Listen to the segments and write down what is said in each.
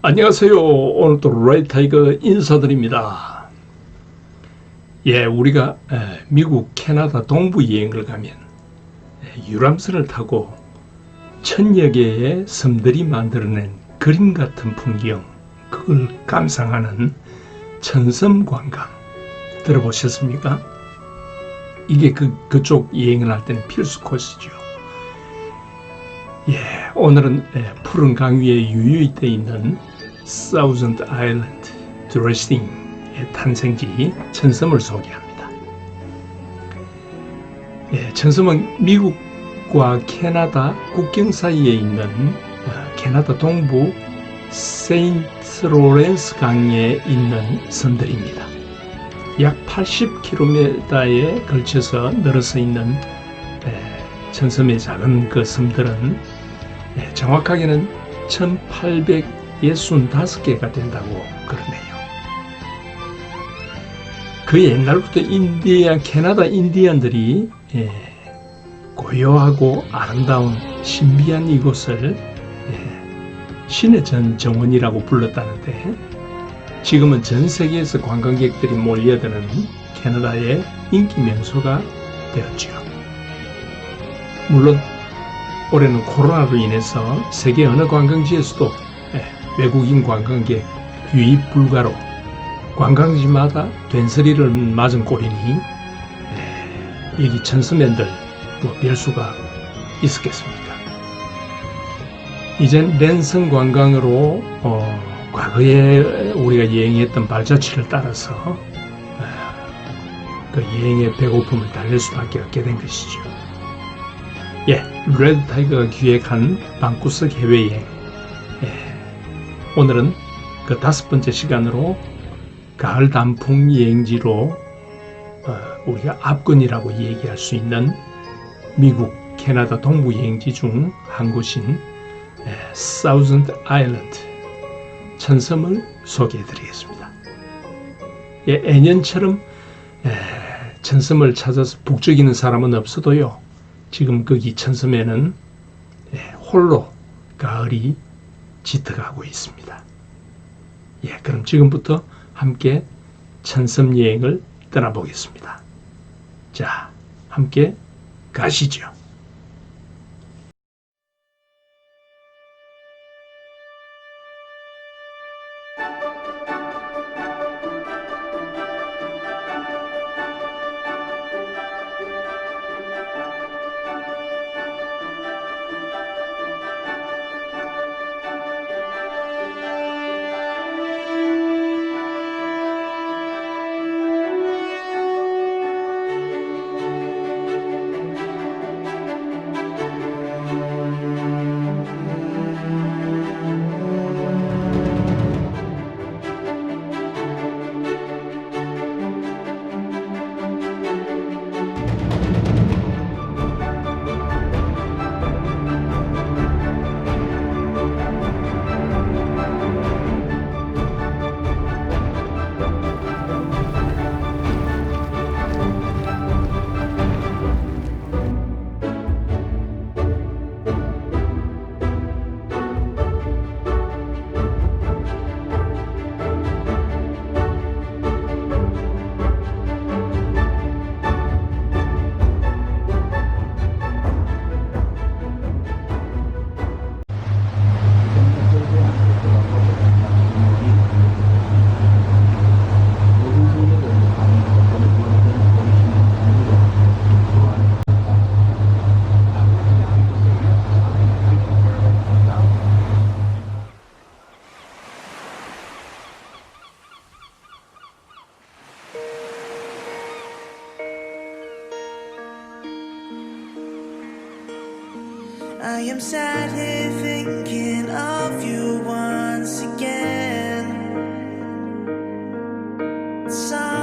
안녕하세요. 오늘도 레드 타이거 인사드립니다. 예, 우리가 에, 미국, 캐나다 동부 여행을 가면 에, 유람선을 타고 천여 개의 섬들이 만들어낸 그림 같은 풍경, 그걸 감상하는 천섬 관광 들어보셨습니까? 이게 그, 그쪽 여행을 할 때는 필수 코스죠. 예, 오늘은 예, 푸른 강 위에 유유히 떠 있는 사우전드 아일랜드 드레싱의 탄생지 천섬을 소개합니다. 예, 천섬은 미국과 캐나다 국경 사이에 있는 어, 캐나다 동부 세인트 로렌스 강에 있는 섬들입니다. 약 80km에 걸쳐서 늘어서 있는 에, 천섬의 작은 그 섬들은 네, 정확하게는 1865개가 된다고 그러네요. 그 옛날부터 인디안, 캐나다 인디언들이 예, 고요하고 아름다운 신비한 이곳을 예, 신의 전 정원이라고 불렀다는데 지금은 전 세계에서 관광객들이 몰려드는 캐나다의 인기 명소가 되었죠. 물론 올해는 코로나로 인해서 세계 어느 관광지에서도 예, 외국인 관광객 유입 불가로 관광지마다 된서리를 맞은 꼴이니 예, 여기 천수면들 뭐 별 수가 있었겠습니까? 이젠 랜선 관광으로 어, 과거에 우리가 여행했던 발자취를 따라서 어, 그 여행의 배고픔을 달랠 수밖에 없게 된 것이죠. 예, 레드 타이거가 기획한 방구석 해외여행. 예, 오늘은 그 다섯 번째 시간으로 가을 단풍 여행지로 어, 우리가 압권이라고 얘기할 수 있는 미국, 캐나다 동부 여행지 중 한 곳인 예, 사우전드 아일랜드 천섬을 소개해 드리겠습니다. 예, 애년처럼 예, 천섬을 찾아서 북적이는 사람은 없어도요. 지금 거기 천섬에는 예, 홀로 가을이 짙어가고 있습니다. 예, 그럼 지금부터 함께 천섬 여행을 떠나보겠습니다. 자, 함께 가시죠. Sun.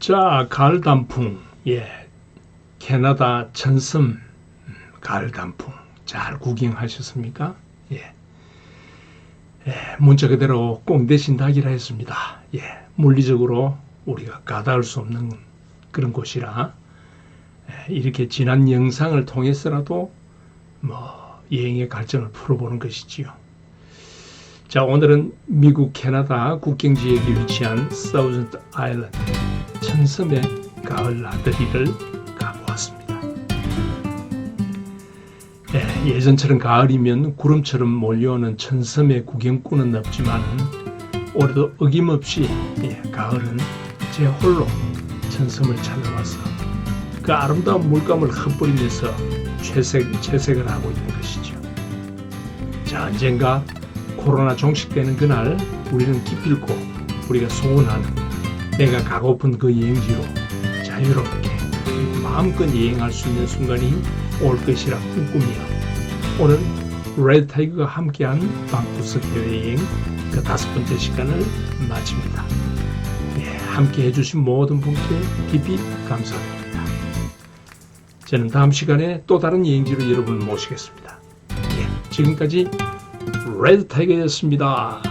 자, 가을 단풍. 예. 캐나다 천섬 음, 가을 단풍. 잘 구경하셨습니까? 예. 예, 문자 그대로 꽁 대신 닭이라 했습니다. 예. 물리적으로 우리가 가닿을 수 없는 그런 곳이라 예, 이렇게 지난 영상을 통해서라도 뭐 여행의 갈증을 풀어보는 것이지요. 자, 오늘은 미국 캐나다 국경 지역에 위치한 사우전드 아일랜드 천섬의 가을 나들이를 가보았습니다. 예, 예전처럼 가을이면 구름처럼 몰려오는 천섬의 구경꾼은 없지만 올해도 어김없이 예, 가을은 제 홀로 천섬을 찾아와서 그 아름다운 물감을 흩뿌리면서 채색, 채색을 하고 있는 것이죠. 자, 언젠가 코로나 종식되는 그날 우리는 기필코 우리가 소원하는 내가 가고픈 그 여행지로 자유롭게 마음껏 여행할 수 있는 순간이 올 것이라 꿈꾸며 오늘 레드 타이거가 함께한 방구석 해외여행 그 다섯 번째 시간을 마칩니다. 예, 함께 해주신 모든 분께 깊이 감사드립니다. 저는 다음 시간에 또 다른 여행지로 여러분을 모시겠습니다. 예, 지금까지 레드 타이거였습니다.